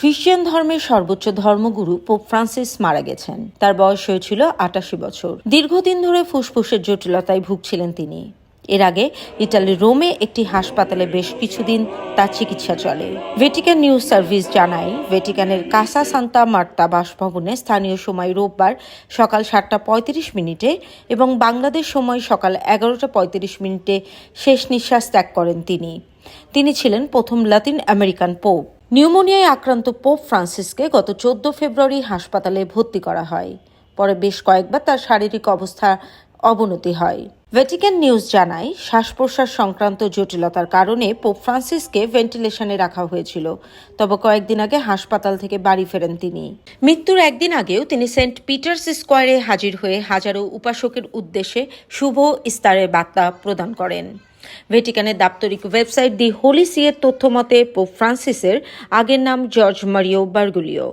খ্রিস্টান ধর্মের সর্বোচ্চ ধর্মগুরু পোপ ফ্রান্সিস মারা গেছেন। তার বয়স হয়েছিল আটাশি বছর। দীর্ঘদিন ধরে ফুসফুসের জটিলতায় ভুগছিলেন তিনি। এর আগে ইটালির রোমে একটি হাসপাতালে বেশ কিছুদিন তার চিকিৎসা চলে। ভেটিকান নিউজ সার্ভিস জানায় ভেটিকানের কাসা সান্তা মার্তা বাসভবনে স্থানীয় সময় রোববার সকাল সাতটা পঁয়ত্রিশ মিনিটে এবং বাংলাদেশ সময় সকাল এগারোটা পঁয়ত্রিশ মিনিটে শেষ নিঃশ্বাস ত্যাগ করেন তিনি। তিনি ছিলেন প্রথম লাতিন আমেরিকান পোপ। নিউমোনিয়ায় আক্রান্ত পোপ ফ্রান্সিসকে গত চোদ্দ ফেব্রুয়ারি হাসপাতালে ভর্তি করা হয়। পরে বেশ কয়েকবার তার শারীরিক অবস্থা অবনতি হয়। ভ্যাটিকান নিউজ জানায় শ্বাস প্রশ্বাস সংক্রান্ত জটিলতার কারণে পোপ ফ্রান্সিসকে ভেন্টিলেশনে রাখা হয়েছিল। তবে কয়েকদিন আগে হাসপাতাল থেকে বাড়ি ফেরেন তিনি। মৃত্যুর একদিন আগেও তিনি সেন্ট পিটার্স স্কোয়ারে হাজির হয়ে হাজারো উপাসকের উদ্দেশ্যে শুভ ইস্তারের বার্তা প্রদান করেন। ভেটিকানের দাপ্তরিক ওয়েবসাইট দি হোলি সিয়ের তথ্য মতে পোপ ফ্রান্সিসের আগের নাম জর্জ মারিও বার্গুলিও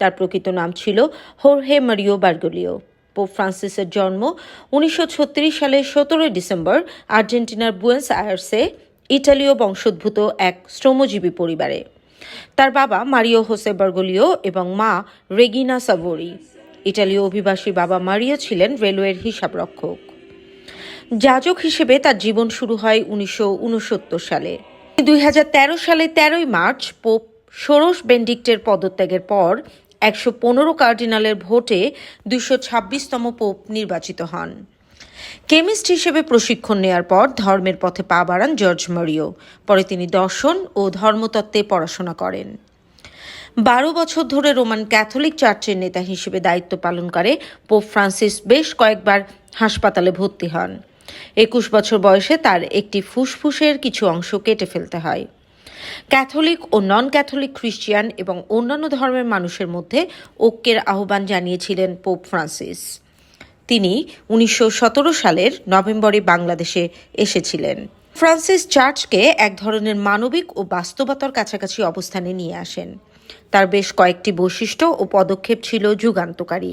তার প্রকৃত নাম ছিল হোরহে মারিও বার্গুলিও পোপ ফ্রান্সিসের জন্ম উনিশশো সালের সতেরোই ডিসেম্বর আর্জেন্টিনার বুয়েন্স আয়ার্সে, ইটালীয় বংশোদ্ভূত এক শ্রমজীবী পরিবারে। তার বাবা মারিও হোসে বার্গোলিও এবং মা রেগিনা সাভোরি। ইটালীয় অভিবাসী বাবা মারিও ছিলেন রেলওয়ের হিসাবরক্ষক। যাজক হিসেবে তার জীবন শুরু হয় উনিশশো উনসত্তর সালে। দুই হাজার তেরো সালে তেরোই মার্চ পোপ ষোড়শ বেন্ডিক্টের পদত্যাগের পর একশো পনেরো কার্ডিনালের ভোটে দুশো ছাব্বিশতম পোপ নির্বাচিত হন। কেমিস্ট হিসেবে প্রশিক্ষণ নেয়ার পর ধর্মের পথে পা বাড়ান জর্জ মারিও। পরে তিনি দর্শন ও ধর্মতত্ত্বে পড়াশোনা করেন। বারো বছর ধরে রোমান ক্যাথলিক চার্চের নেতা হিসেবে দায়িত্ব পালন করে পোপ ফ্রান্সিস বেশ কয়েকবার হাসপাতালে ভর্তি হন। একুশ বছর বয়সে তার একটি ফুসফুসের কিছু অংশ কেটে ফেলতে হয়। ক্যাথলিক ও নন ক্যাথলিক খ্রিস্টিয়ান এবং অন্যান্য ধর্মের মানুষের মধ্যে ঐক্যের আহ্বান জানিয়েছিলেন পোপ ফ্রান্সিস তিনি উনিশশো সতেরো সালের নভেম্বরে বাংলাদেশে এসেছিলেন। ফ্রান্সিস চার্চকে এক ধরনের মানবিক ও বাস্তবতার কাছাকাছি অবস্থানে নিয়ে আসেন। তার বেশ কয়েকটি বৈশিষ্ট্য ও পদক্ষেপ ছিল যুগান্তকারী।